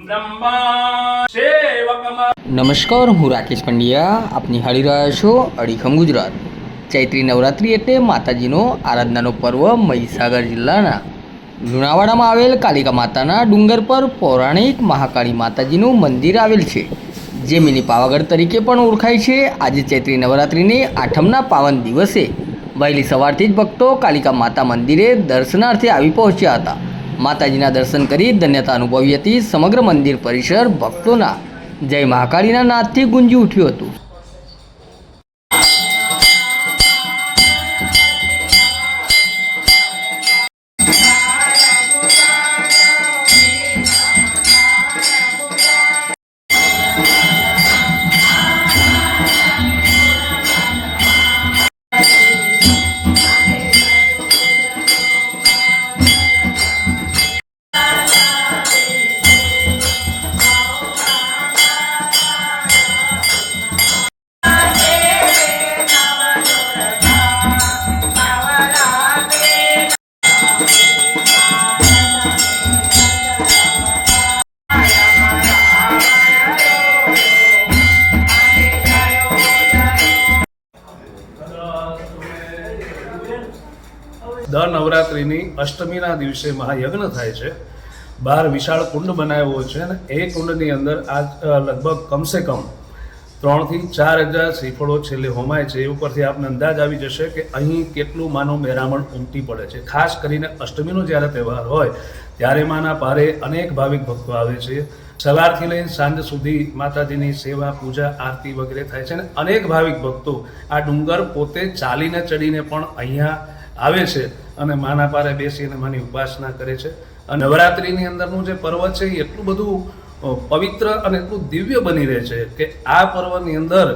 બ્રહ્મા નમસ્કાર હું રાકેશ પંડ્યા આપની હાળી રહ્યા છો અડીખમ ગુજરાત ચૈત્રી નવરાત્રિ એટલે માતાજીનો આરાધનાનો પર્વ મહીસાગર જિલ્લાના લુણાવાડામાં આવેલ કાલિકા માતાના ડુંગર પર પૌરાણિક મહાકાળી માતાજીનું મંદિર આવેલ છે જે મિની પાવાગઢ તરીકે પણ ઓળખાય છે આજે ચૈત્રી નવરાત્રિની આઠમના પાવન દિવસે વહેલી સવારથી જ ભક્તો કાલિકા માતા મંદિરે દર્શનાર્થે આવી પહોંચ્યા હતા. માતાજીના દર્શન કરી ધન્યતા અનુભવી હતી સમગ્ર મંદિર પરિસર ભક્તોના. જય મહાકાળીના નાદથી ગુંજી ઉઠ્યું હતું. દર નવરાત્રિની અષ્ટમીના દિવસે મહાયજ્ઞ થાય છે. બહાર વિશાળ કુંડ બનાવ્યો છે અને એ કુંડની અંદર આ લગભગ કમસે કમ ત્રણથી ચાર હજાર શ્રીફળો છેલ્લે હોમાય છે. એ ઉપરથી આપને અંદાજ આવી જશે કે અહીં કેટલું માનું મેરામણ ઉમટી પડે છે. ખાસ કરીને અષ્ટમીનો જ્યારે તહેવાર હોય, ત્યારે માના પારે અનેક ભાવિક ભક્તો આવે છે. સવારથી લઈને સાંજ સુધી માતાજીની સેવા, પૂજા, આરતી વગેરે થાય છે અને અનેક ભાવિક ભક્તો આ ડુંગર પોતે ચાલીને ચડીને પણ અહીંયા આવે છે અને માના પારે બેસીને માની ઉપાસના કરે છે. અને નવરાત્રિની અંદરનું જે પર્વ છે, એ એટલું બધું પવિત્ર અને એટલું દિવ્ય બની રહે છે કે આ પર્વની અંદર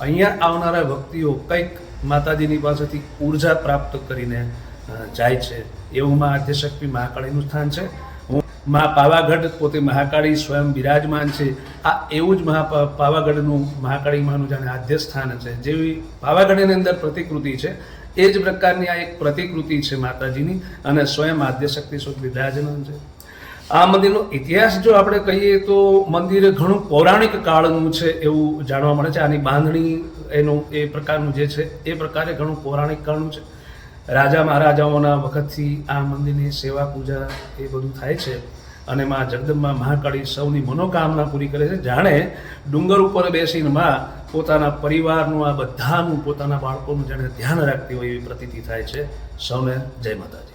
અહીંયા આવનારા ભક્તિઓ કંઈક માતાજીની પાસેથી ઊર્જા પ્રાપ્ત કરીને જાય છે. એવું માં આદ્યશક્તિ મહાકાળીનું સ્થાન છે. હું મા પાવાગઢ પોતે મહાકાળી સ્વયં બિરાજમાન છે. આ એવું જ મહા પાવાગઢનું મહાકાળી માનું જાણે આદ્ય સ્થાન છે. જેવી પાવાગઢની અંદર પ્રતિકૃતિ છે. એ જ પ્રકારની આ એક પ્રતિકૃતિ છે માતાજીની અને સ્વયં આદ્યશક્તિ સુખ બિરાજમાન છે. આ મંદિરનો ઇતિહાસ જો આપણે કહીએ તો મંદિર ઘણું પૌરાણિક કાળનું છે એવું જાણવા મળે છે. આની બાંધણી એનું એ પ્રકારનું જે છે, એ પ્રકારે ઘણું પૌરાણિક કાળનું છે. રાજા મહારાજાઓના વખતથી આ મંદિરની સેવા પૂજા એ બધું થાય છે અને માં જગદંબા મહાકાળી સૌની મનોકામના પૂરી કરે છે. જાણે ડુંગર ઉપર બેસીને માં પોતાના પરિવારનું, આ બધાનું પોતાના બાળકોનું જાણે ધ્યાન રાખતી હોય એવી પ્રતીતિ થાય છે. સૌને જય માતાજી.